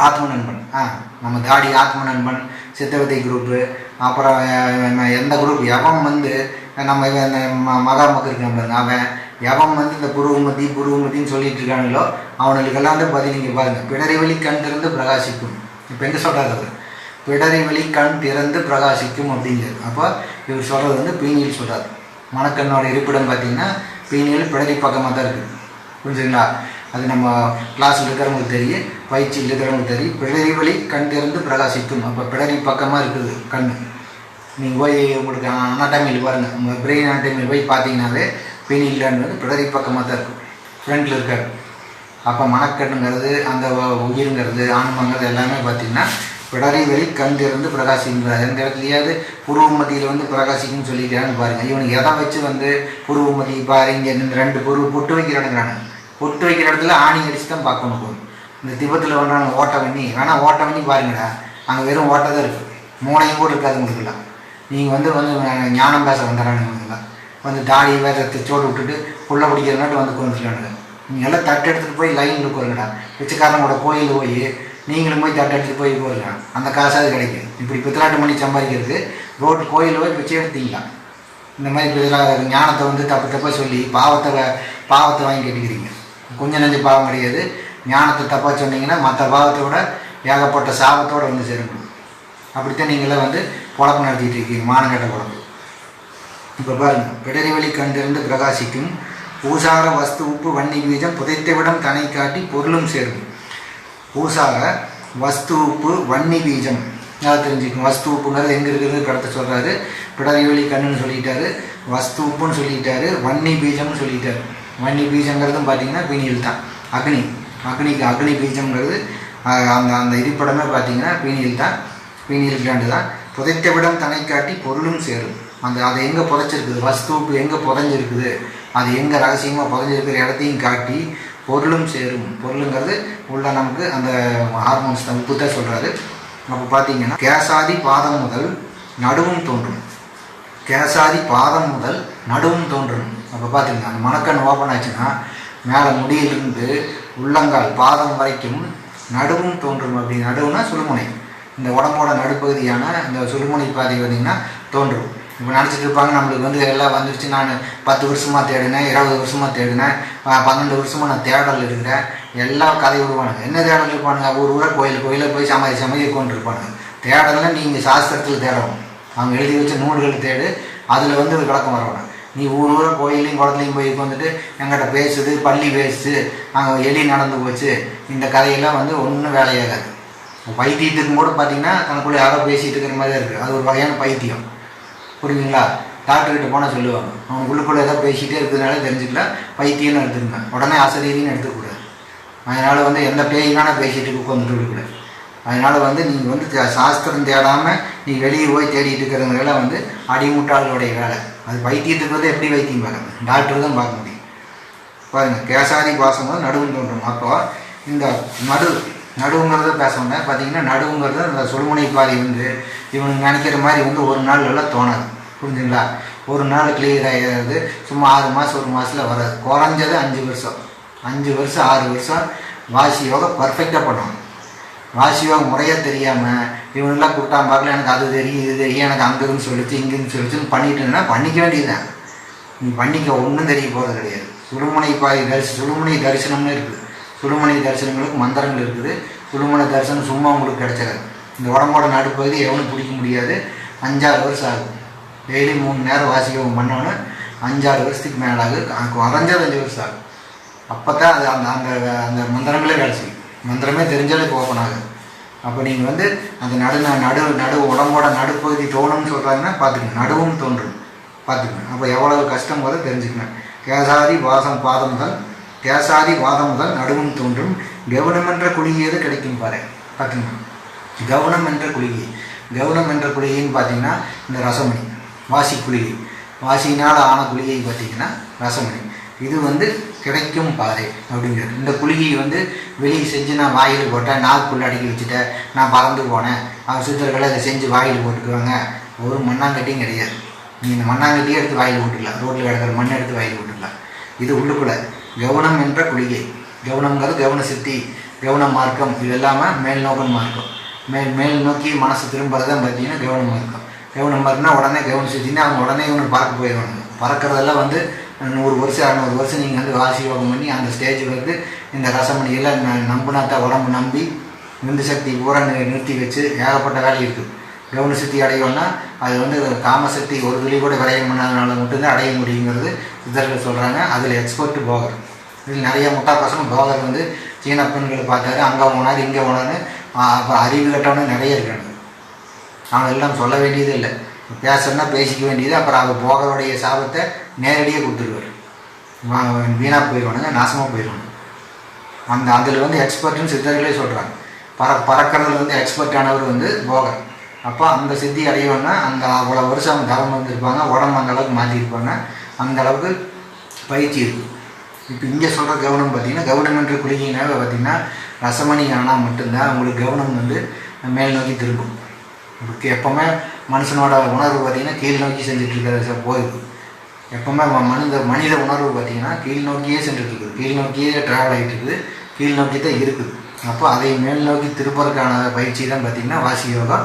ஆத்ம நண்பன் ஆ நம்ம தாடி ஆத்ம நண்பன் சித்தவித்தை குரூப்பு அப்புறம் எந்த குரூப் எவன் வந்து நம்ம இவன் இந்த மகாமக்கு இருக்கான் பாருங்க. அவன் எவன் வந்து இந்த புருவமதி புருவமதின்னு சொல்லிட்டு இருக்கானுங்களோ அவனுக்கெல்லாம் வந்து பதில் நீங்கள் பாருங்கள் பிடரி வழி கண் திறந்து பிரகாசிக்கும். இப்போ எங்கே சொல்கிறார் அவர்? பிடரி வழி கண் திறந்து பிரகாசிக்கும் அப்படிங்கிறது. அப்போ இவர் சொல்கிறது வந்து பீனியில் சொல்கிறார் மணக்கண்ணோட இருப்பிடம் பார்த்தீங்கன்னா பீனியில் பிடரி பக்கமாக தான் இருக்குது புரிஞ்சுங்களா அது நம்ம கிளாஸில் இருக்கிறவங்களுக்கு தெரியும் பயிற்சியில் இருக்கிறவங்களுக்கு தெரியும். பிடரி வழி கண் திறந்து பிரகாசிக்கும். அப்போ பிடரி பக்கமாக இருக்குது கண் நீங்கள் போய் உங்களுக்கு அனாட்டமியில் பாருங்கள் உங்கள் பிரெயின் அனாட்டமியில் போய் பார்த்தீங்கன்னாவே பீனியில் வந்து பிடரி பக்கமாக தான் இருக்கும். ஃப்ரண்ட்டில் இருக்காது அப்போ மணக்கண்ணுங்கிறது அந்த உயிருங்கிறது ஆன்மங்கிறது எல்லாமே பார்த்தீங்கன்னா பிடரி வெளி கண் திறந்து பிரகாசிக்கிறார் எந்த இடத்துலையாவது புருவமதியில் வந்து பிரகாசிக்கும்னு சொல்லிக்கிறான்னு பாருங்கள் இவனுக்கு எதை வச்சு வந்து புருவமதி பாரு இங்கே இந்த ரெண்டு பொருள் பொட்டு வைக்கிறானுங்கிறானு. பொட்டு வைக்கிற இடத்துல ஆணி அடிச்சு தான் பார்க்கணும் போகும் இந்த திபத்தில் ஒன்றான ஓட்ட வண்ணி வேணால் ஓட்ட வண்ணி பாருங்கடா அங்கே வெறும் ஓட்டை தான் இருக்குது மூளையும் கூட இருக்காது உங்களுக்குலாம் நீங்கள் வந்து வந்து ஞானம் பேச வந்துடுறானுங்கலாம் வந்து தாடி வேற சோடு விட்டுட்டு புள்ள பிடிக்கிறனாட்டு வந்து கொண்டுலானுங்க நீங்கள் எல்லாம் தட்டு எடுத்துகிட்டு போய் லைனில் உட்காருங்கடா. பிச்சைக்காரனோட கோயில் போய் நீங்களும் போய் தட்டை எடுத்துகிட்டு போய் போயிடலாம் அந்த காசாவது கிடைக்கும். இப்படி பித்தலாட்டு மணி சம்பாதிக்கிறதுக்கு ரோட்டு கோயிலில் போய் பிச்சை எடுத்தீங்களா? இந்த மாதிரி பித்தலா- ஞானத்தை வந்து தப்பு தப்பாக சொல்லி பாவத்தை பாவத்தை வாங்கி கேட்டுக்கிறீங்க. கொஞ்சம் நஞ்ச பாவம் கிடையாது. ஞானத்தை தப்பாக சொன்னீங்கன்னா மற்ற பாவத்தோட ஏகப்பட்ட சாபத்தோடு வந்து சேரணும். அப்படித்தான் நீங்களாம் வந்து குழப்பம் நடத்திட்டு இருக்கீங்க மானங்கட்ட குழம்பு இப்போ பாருங்கள் பிடரிவெளி கண்டிருந்து பிரகாசிக்கும் பூசார வஸ்து உப்பு வன்னி பீஜம் புதைத்தவிடம் தனை காட்டி பொருளும் சேரும். பூசார வஸ்து உப்பு வன்னி பீஜம். அதை தெரிஞ்சுக்கணும். வஸ்து உப்புங்கிறது எங்கே இருக்கிறது கடத்த சொல்கிறாரு பிடரி கண்ணுன்னு சொல்லிட்டாரு. வஸ்து உப்புன்னு சொல்லிட்டாரு. வன்னி பீஜம்னு சொல்லிட்டாரு. வன்னி பீஜங்கிறதும் பார்த்தீங்கன்னா பீனியில் தான். அக்னி. அக்னிக்கு அக்னி பீஜம்ங்கிறது அந்த அந்த இருப்பிடமே பார்த்தீங்கன்னா பீனியில் தான். பீனியல் கிளாண்டு தான். புதைத்த விடம் காட்டி பொருளும் சேரும். அந்த அதை எங்கே புதைச்சிருக்குது? வஸ்துவுக்கு எங்கே புதைஞ்சிருக்குது? அது எங்கே ரகசியமாக புதைஞ்சிருக்கிற இடத்தையும் காட்டி பொருளும் சேரும். பொருளுங்கிறது உள்ள நமக்கு அந்த ஹார்மோன்ஸ் தான். தான் சொல்கிறாரு அப்போ பார்த்தீங்கன்னா கேசாதி பாதம் முதல் நடுவும் தோன்றும். கேசாதி பாதம் முதல் நடுவும் தோன்றும். அப்போ பார்த்தீங்கன்னா அந்த மணக்கண் ஓப்பன் ஆச்சுன்னா மேலே முடியிலிருந்து உள்ளங்கால் பாதம் வரைக்கும் நடுவும் தோன்றும். அப்படி நடுவுனா சுழுமுனை இந்த உடம்போட நடுப்பகுதியான இந்த சுழுமுனை பாதை பார்த்தீங்கன்னா தோன்றும். இப்போ நினச்சிட்டு இருப்பாங்க நம்மளுக்கு வந்து எல்லாம் வந்துருச்சு நான் பத்து வருஷமாக தேடினேன் இருபது வருஷமாக தேடினேன் பன்னெண்டு வருஷமாக நான் தேடல் இருக்கிறேன். எல்லாம் கதை விடுவானுங்க என்ன தேடல் இருப்பானுங்க? ஒரு ஊரை கோயில் கோயிலில் போய் சமாதி சமாதி கொண்டு இருப்பானுங்க. தேடலாம் நீங்கள் சாஸ்திரத்தில் தேடணும். அவங்க எழுதி வச்ச நூல்கள் தேடு அதில் வந்து ஒரு விளக்கம் வரணும் நீ ஊர் ஊராக கோயிலையும் குளத்துலையும் போய் வந்துட்டு எங்கிட்ட பேசுது பள்ளி பேசுது அங்கே எலி நடந்து போச்சு இந்த கதையெல்லாம் வந்து ஒன்றும் வேலையாகாது. பைத்தியத்துக்கும் கூட பார்த்தீங்கன்னா தனக்குள்ளே யாரோ பேசிகிட்டு இருக்கிற மாதிரி இருக்குது அது ஒரு வகையான பைத்தியம். புரியுதுங்களா? டாக்டர்கிட்ட போனால் சொல்லுவாங்க. அவன் உள்ளுக்குள்ளே ஏதாவது பேசிகிட்டே இருக்கிறதுனால தெரிஞ்சுக்கலாம் பைத்தியம்னு எடுத்துருங்க உடனே அசதியின்னு எடுத்துக்கூடாது. அதனால் வந்து எந்த பேய்க்கான பேசிகிட்டு உட்காந்துட்டு இருக்கக்கூடாது அதனால் வந்து நீங்கள் வந்து சாஸ்திரம் தேடாமல் நீ வெளியே போய் தேடிட்டு இருக்கிறவங்களெல்லாம் வந்து அடிமுட்டாளுடைய வேலை. அது பைத்தியத்துக்கு வந்து எப்படி வைத்தியம் பார்க்கணும் டாக்டர் தான் பார்க்க முடியும். பாருங்கள் கேசாரி பாசம் வந்து நடுவில் தோன்றும். அப்போ இந்த நடு நடுவுங்கிறத பேசணும்னா பார்த்தீங்கன்னா நடுவுங்கிறது அந்த சொல்முனை பாதி வந்து இவனுக்கு நினைக்கிற மாதிரி வந்து ஒரு நாள் எல்லாம் தோணாது. புரிஞ்சுங்களா? ஒரு நாள் கிளியர் ஆகிறது சும்மா ஆறு மாதம் ஒரு மாதத்தில் வராது. குறைஞ்சது அஞ்சு வருஷம். அஞ்சு வருஷம் ஆறு வருஷம் வாசி யோகா பர்ஃபெக்டாக பண்ணணும் வாசி யோகம் முறையாக தெரியாமல் இவனெல்லாம் கூட்டாம பார்க்கல எனக்கு அது தெரியும் இது தெரியும் எனக்கு அங்கேருந்து சொல்லிச்சு இங்கேருந்து சொல்லிச்சுன்னு பண்ணிட்டுன்னா பண்ணிக்க வேண்டியதுதான். நீ பண்ணிக்க ஒன்றும் தெரிய போகிறது கிடையாது. சுழுமுனை பாதி தரிசி சுழுமுனை தரிசனம்னு இருக்குது சுழுமணி தரிசனங்களுக்கு மந்திரங்கள் இருக்குது. சுழுமுனை தரிசனம் சும்மா உங்களுக்கு கிடச்சிடாது. இந்த உடம்போட நடுப்பகுதி எவனும் பிடிக்க முடியாது. அஞ்சாறு வருஷம் ஆகும். டெய்லி மூணு நேரம் வாசிக்கவும் பண்ணோன்னு அஞ்சாறு வருஷத்துக்கு மேலே ஆகும் க- குறைஞ்சது அஞ்சு வருஷம் ஆகும். அப்போ தான் அது அந்த அந்த அந்த மந்திரங்களே கிடச்சிக்கும் மந்திரமே தெரிஞ்சாலே ஓப்பன் ஆகுது. அப்போ நீங்கள் வந்து அந்த நடு நடு நடு உடம்போட நடுப்பகுதி தோணும்னு சொல்கிறாங்கன்னா பார்த்துக்கணும் நடுவும் தோன்றும். பார்த்துக்கணும் அப்போ எவ்வளவு கஷ்டம் போதும் தெரிஞ்சுக்கணும் கேசாதி வாசம் பாதம் தேசாதி வாதம் முதல் நடுவும் தோன்றும். கவனம் என்ற குளிகையது கிடைக்கும் பாரு. பார்த்தீங்கன்னா கவனம் என்ற குளிகை கவனம் என்ற குளிகைன்னு பார்த்தீங்கன்னா இந்த ரசமணி வாசி குளிகை வாசினால் ஆன குளிகை பார்த்தீங்கன்னா ரசமணி. இது வந்து கிடைக்கும் பாறை அப்படிங்கிறது. இந்த குளிகையை வந்து வெளியே செஞ்சு நான் வாயில் போட்டேன். நாக்குள்ள அடக்கி வச்சுட்டேன். நான் பறந்து போனேன். அவங்க சித்தர்களை அதை செஞ்சு வாயில் போட்டுக்குவாங்க. ஒரு மண்ணாங்கட்டியும் கிடையாது. நீ இந்த மண்ணாங்கட்டியே எடுத்து வாயில் போட்டுக்கலாம். ரோட்டில் கிடக்கிற மண் எடுத்து வாயில் போட்டுக்கலாம். இது உள்ளுக்குள்ள. கவனம் என்ற குளிகை. கவனங்கிறது கவன சித்தி கவன மார்க்கம். இது இல்லாமல் மேல்நோக்கம் மார்க்கம். மேல் மேல் நோக்கி மனசு திரும்புறது தான் பார்த்தீங்கன்னா கவனம் மார்க்கம். கவன மார்க்கம்னா உடனே கவன சித்தினா அவங்க உடனே இவனுக்கு பார்க்க போயிடுவாங்க. பறக்கிறதெல்லாம் வந்து நூறு வருஷம் அறுநூறு வருஷம் நீங்கள் வந்து வாசி யோகம் பண்ணி அந்த ஸ்டேஜ் வந்து இந்த ரசமணியில் நம்பினாத்த உடம்பு நம்பி விந்து சக்தி பூரா நிறுத்தி வச்சு ஏகப்பட்ட வேலை இருக்குது கவன சக்தி அடையணும்னா அது வந்து காமசக்தி ஒரு துளி கூட விரயம் பண்ணாதனால மட்டும்தான் அடைய முடியுங்கிறது சித்தர்கள் சொல்கிறாங்க அதில் எக்ஸ்பர்ட்டு போகர் இதில் நிறைய முட்டா பசங்க போகர் வந்து சீன பெண்களை பார்த்தாரு. அங்கே போனார் இங்கே போனார் அப்போ அறிவு கட்டணும் நிறைய இருக்காங்க. அவங்க எல்லாம் சொல்ல வேண்டியது இல்லை. பேசணும்னா பேசிக்க வேண்டியது. அப்புறம் அவர் போகருடைய சாபத்தை நேரடியாக கொடுத்துருவார். வீணாக போயிடுவானுங்க நாசமாக போயிடுவாங்க அந்த அதில் வந்து எக்ஸ்பர்ட்னு சித்தர்களே சொல்கிறாங்க பற பறக்கிறதுல வந்து எக்ஸ்பர்ட்டானவர் வந்து போகர் அப்போ அந்த சித்தி அடையணும்னா அந்த அவ்வளோ வருஷம் அவங்க தவம் வந்திருப்பாங்க உடம்பு அந்த அளவுக்கு மாற்றிருப்பாங்க அந்த அளவுக்கு பயிற்சி இருக்குது இப்போ இங்கே சொல்கிற கவனம் பார்த்தீங்கன்னா கவனம் என்று குளிகையினால பார்த்தீங்கன்னா ரசமணி ஆனால் மட்டும்தான் அவங்களுக்கு கவனம் வந்து மேல் நோக்கி திரும்பும். இப்போ எப்போவுமே மனுஷனோட உணர்வு பார்த்தீங்கன்னா கீழ் நோக்கி செஞ்சுட்டு இருக்கிற போயிருக்கு எப்போவுமே ம- மனித மனித உணர்வு பார்த்தீங்கன்னா கீழ் நோக்கியே சென்றுட்டுருக்குது கீழ் நோக்கியே ட்ராவல் ஆகிட்டு இருக்குது. கீழ் நோக்கி தான் இருக்குது. அப்போ அதை மேல் நோக்கி திருப்பதற்கான பயிற்சி தான் பார்த்தீங்கன்னா வாசி யோகா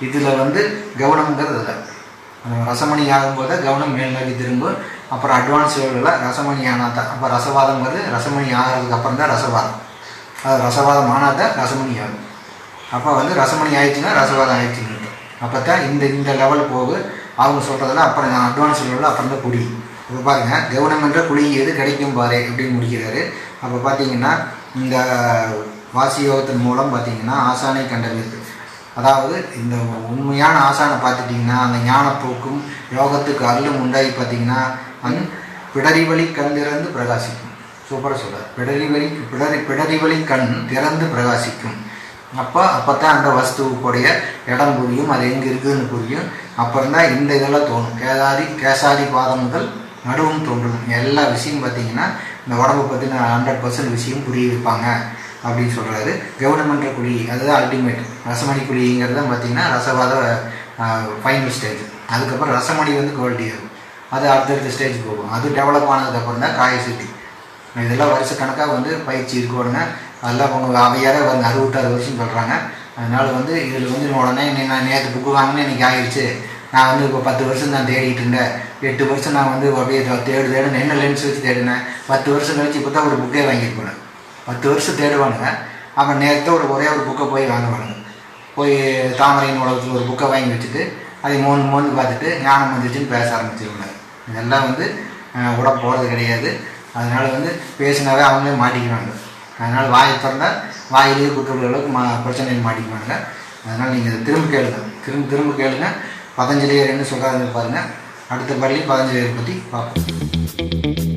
இதில் வந்து கவனம்ங்கிறது இல்லை ரசமணி ஆகும்போது கவனம் மேல் நோக்கி திரும்பும். அப்புறம் அட்வான்ஸ் லெவலில் ரசமணி ஆனால் தான் அப்போ ரசவாதங்கிறது ரசமணி ஆகிறதுக்கு அப்புறம் தான் ரசவாதம். அது ரசவாதம் ஆனால் தான் ரசமணி ஆகும். அப்போ வந்து ரசமணி ஆயிடுச்சுன்னா ரசவாதம் ஆயிடுச்சுன்னு அப்போ தான் இந்த இந்த லெவல் போகு அவங்க சொல்கிறதெல்லாம் அப்புறம் அட்வான்ஸ் லெவலில் அப்புறம் தான் குடி இப்போ பாருங்கள் கவனம் என்ற குழி எது கிடைக்கும் பாரு அப்படின்னு முடிக்கிறாரு. அப்போ பார்த்தீங்கன்னா இந்த வாசி யோகத்தின் மூலம் பார்த்தீங்கன்னா ஆசானை கண்டறிந்தது. அதாவது இந்த உண்மையான ஆசானை பார்த்துட்டிங்கன்னா அந்த ஞானப்போக்கும் யோகத்துக்கு அருளும் உண்டாகி பார்த்தீங்கன்னா அந் பிடரிவழி கண் திறந்து பிரகாசிக்கும். சூப்பராக சொல்கிறார் பிடரிவழி பிடரி பிடரிவழி கண் திறந்து பிரகாசிக்கும். அப்போ அப்போ தான் அந்த வஸ்துவுக்குடைய இடம் புரியும் அது எங்கே இருக்குதுன்னு புரியும். அப்புறம் தான் இந்த இதெல்லாம் தோணும். கேதாரி கேசாரி பாதம் முதல் நடுவும் தோன்றும். எல்லா விஷயம் பார்த்தீங்கன்னா இந்த உடம்பை பற்றின ஹண்ட்ரட் பர்சன்ட் விஷயம் புரிய வைப்பாங்க அப்படின்னு சொல்கிறாரு கவர்மெண்ட் குழி அதுதான் அல்டிமேட் ரசமணி குழிங்கிறது தான் பார்த்தீங்கன்னா ரசவாத ஃபைனல் ஸ்டேஜ் அதுக்கப்புறம் ரசமணி வந்து குவாலிட்டி ஆகும் அது அடுத்தடுத்த ஸ்டேஜ் போகும். அது டெவலப் ஆனதுக்கப்புறம் தான் காய சிட்டி. இதெல்லாம் வருஷ கணக்காக வந்து பயிற்சி இருக்கணுங்க அதெல்லாம் அவங்க அவையார வந்து அறுபத்தாறு வருஷம் சொல்கிறாங்க அதனால் வந்து இதில் வந்து உடனே நீ நான் நேற்று புக்கு வாங்கினேன் இன்னைக்கு ஆயிடுச்சு நான் வந்து இப்போ பத்து வருஷம் நான் தேடிட்டு இருந்தேன். எட்டு வருஷம் நான் வந்து அப்படியே தேடு தேடுனேன். என்ன லென்ஸ் வச்சு தேடினேன்? பத்து வருஷம் கழிச்சு இப்போ தான் ஒரு புக்கே வாங்கியிருப்பேன் பத்து வருஷம் தேடுவானுங்க. அவன் நேரத்தை ஒரு ஒரே ஒரு புக்கை போய் வாங்குவானுங்க. போய் தாமரையின் உலகத்தில் ஒரு புக்கை வாங்கி வச்சுட்டு அதை மூணு மூணு பார்த்துட்டு ஞானம் வந்துச்சுன்னு பேச ஆரம்பிச்சிருவாங்க இதெல்லாம் வந்து உட போகிறது கிடையாது. அதனால் வந்து பேசினாவே அவங்களே மாட்டிக்குவாங்க அதனால் வாயை திறந்தால் வாயிலேயே குத்துற அளவுக்கு மா பிரச்சனையில் மாட்டிக்குவாங்க அதனால் நீங்கள் இதை திரும்ப கேளுங்க. திரும்ப திரும்ப கேளுங்க. பதஞ்சலியர் என்ன சொல்கிறாருன்னு பாருங்கள் அடுத்த பள்ளி பதஞ்சலியர் பற்றி பார்ப்போம்.